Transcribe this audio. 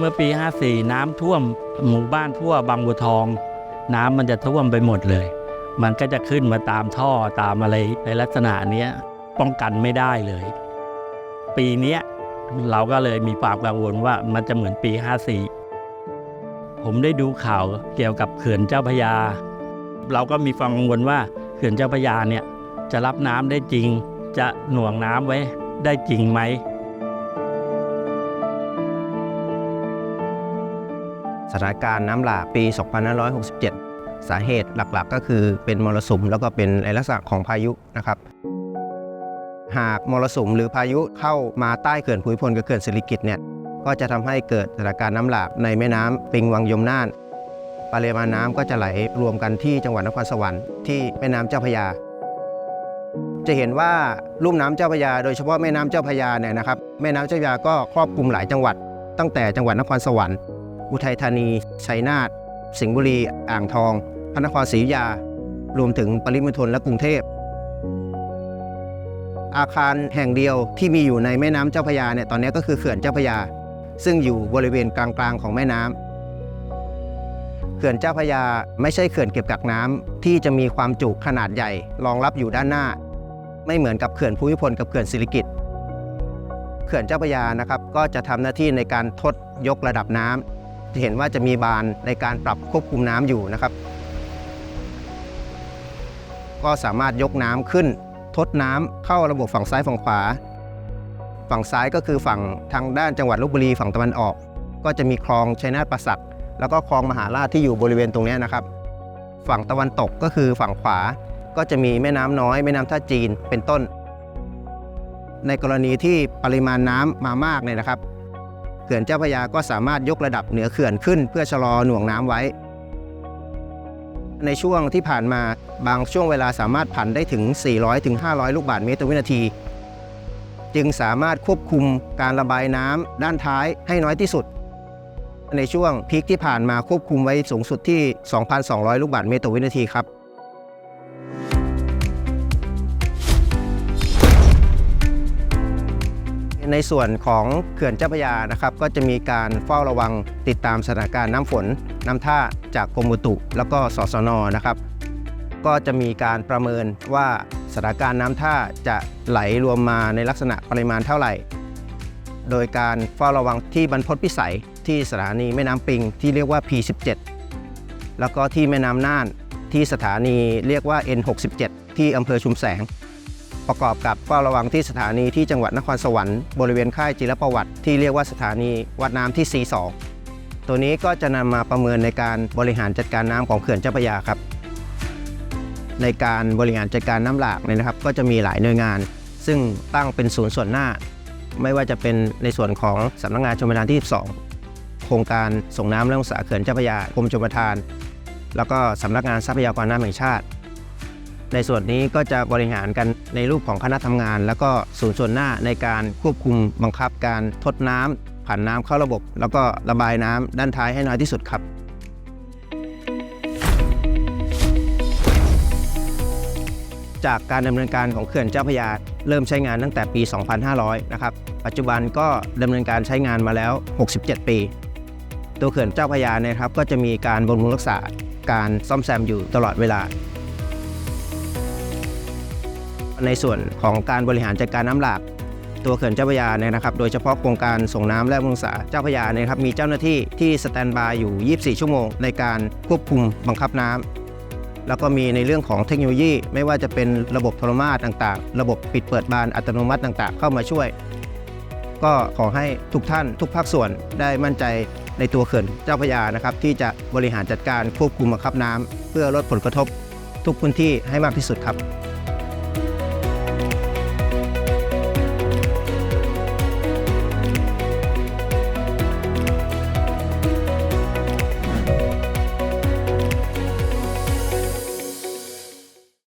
เมื่อปี 54 น้ำท่วมหมู่บ้านทั่วบางบัวทอง น้ำมันจะท่วมไปหมดเลย มันก็จะขึ้นมาตามท่อตามอะไรในลักษณะนี้ป้องกันไม่ได้เลย ปีนี้เราก็เลยมีความกังวลว่ามันจะเหมือนปี 54 ผมได้ดูข่าวเกี่ยวกับเขื่อนเจ้าพยา เราก็มีความกังวลว่าเขื่อนเจ้าพยาเนี่ยจะรับน้ำได้จริง จะหน่วงน้ำไว้ได้จริงไหม สถานการณ์น้ำหลากปี 2567 สาเหตุหลักๆ ก็คือเป็นมรสุมแล้วก็เป็นในลักษณะของพายุนะครับ หากมรสุมหรือพายุเข้ามาใต้เขื่อนภูมิพลกับเขื่อนสิริกิตเนี่ยก็จะทำให้เกิดสถานการณ์น้ำหลากในแม่น้ำปิงวังยมน่านปริมาณน้ำก็จะไหลรวมกันที่จังหวัดนครสวรรค์ที่แม่น้ำเจ้าพยา จะเห็นว่าลุ่มน้ำเจ้าพยา โดยเฉพาะแม่น้ำเจ้าพยาเนี่ยนะครับแม่น้ำเจ้าพยาก็ครอบคลุมหลายจังหวัด ตั้งแต่จังหวัดนครสวรรค์ อุทัยธานี ชัยนาท สิงห์บุรี อ่างทอง พระนครศรีอยุธยา รวมถึงปริมณฑลและกรุงเทพ อาคารแห่งเดียวที่มีอยู่ในแม่น้ำเจ้าพระยาเนี่ยตอนนี้ก็คือเขื่อนเจ้าพระยา ซึ่งอยู่บริเวณกลางๆของแม่น้ำเขื่อนเจ้าพยาไม่ใช่เขื่อนเก็บกักน้ำที่จะมีความจุขนาดใหญ่ รองรับอยู่ด้านหน้า ไม่เหมือนกับเขื่อนภูมิพลกับเขื่อนสิริกิติ์เขื่อนเจ้าพยานะครับก็จะทำหน้าที่ในการทดยกระดับน้ำจะ เห็นว่าจะมีบานในการปรับควบคุมน้ำอยู่นะครับ ก็สามารถยกน้ำขึ้น ทดน้ำเข้าระบบฝั่งซ้ายฝั่งขวา ฝั่งซ้ายก็คือฝั่งทางด้านจังหวัดลบบุรีฝั่งตะวันออก ก็จะมีคลองชัยนาทประสักแล้วก็คลองมหาราชที่อยู่บริเวณตรงนี้นะครับ ฝั่งตะวันตกก็คือฝั่งขวา ก็จะมีแม่น้ำน้อยแม่น้ำท่าจีนเป็นต้น ในกรณีที่ปริมาณน้ำมามากเนี่ยนะครับ ขื่อนเจ้าพระยาก็สามารถยกระดับเหนือเขื่อนขึ้น เพื่อชะลอหน่วงน้ำไว้ ในช่วงที่ผ่านมาบางช่วงเวลาสามารถผันได้ถึง 400ถึง500 ลูกบาศก์เมตรต่อวินาที จึงสามารถควบคุมการระบายน้ำด้านท้ายให้น้อยที่สุด ในช่วงพีคที่ผ่านมาควบคุมไว้สูงสุดที่ 2,200 ลูกบาศก์เมตรต่อวินาทีครับ ในส่วนของเขื่อนเจ้าพระยานะครับก็จะมีการเฝ้าระวังติดตามสถานการณ์น้ำฝน น้ำท่าจากกรมอุตุ แล้วก็สสนนะครับ ก็จะมีการประเมินว่าสถานการณ์น้ำท่าจะไหลรวมมาในลักษณะปริมาณเท่าไหร่ โดยการเฝ้าระวังที่บรรพตพิสัยที่สถานีแม่น้ำปิงที่เรียกว่า P17 แล้วก็ที่แม่น้ำน่านที่สถานีเรียกว่า N67 ที่อำเภอชุมแสง ประกอบกับเฝ้าระวังที่สถานีที่จังหวัดนครสวรรค์บริเวณค่ายจิรประวัติ ที่เรียกว่าสถานีวัดน้ำที่ C2 ตัวนี้ก็จะนำมาประเมินในการบริหารจัดการน้ำของเขื่อนเจ้าพระยาครับ ในการบริหารจัดการน้ำหลากเนี่ยนะครับ ก็จะมีหลายหน่วยงาน ซึ่งตั้งเป็นศูนย์ส่วนหน้า ไม่ว่าจะเป็นในส่วนของสำนักงานชมประทานที่ 12 โครงการส่งน้ำและรักษาเขื่อนเจ้าพระยากรมชมประทาน แล้วก็สำนักงานทรัพยากรน้ำแห่งชาติ ในส่วนนี้ก็จะบริหารกันในรูปของคณะทำงาน แล้วก็ศูนย์ส่วนหน้าในการควบคุมบังคับการทดน้ำผ่านน้ำเข้าระบบ แล้วก็ระบายน้ำด้านท้ายให้น้อยที่สุดครับ จากการดำเนินการของเขื่อนเจ้าพระยาเริ่มใช้งานตั้งแต่ปี 2500 นะครับ ปัจจุบันก็ดำเนินการใช้งานมาแล้ว 67 ปี ตัวเขื่อนเจ้าพระยาเนยครับก็จะมีการบำรุงรักษาการซ่อมแซมอยู่ตลอดเวลา ในส่วนของการบริหารจัดการน้ำหลาก ตัวเขื่อนเจ้าพระยาเนี่ยนะครับ โดยเฉพาะโครงการส่งน้ำและบำรุงษาเจ้าพระยาเนี่ยครับมีเจ้าหน้าที่ที่สแตนบายอยู่ 24 ชั่วโมง ในการควบคุมบังคับน้ำแล้วก็มีในเรื่องของเทคโนโลยี ไม่ว่าจะเป็นระบบโทรมาตต่างๆ ระบบปิดเปิดบานอัตโนมัติต่างๆ เข้ามาช่วย ก็ขอให้ทุกท่านทุกภาคส่วนได้มั่นใจในตัวเขื่อนเจ้าพระยานะครับที่จะบริหารจัดการควบคุมบังคับน้ำเพื่อลดผลกระทบทุกพื้นที่ให้มากที่สุดครับ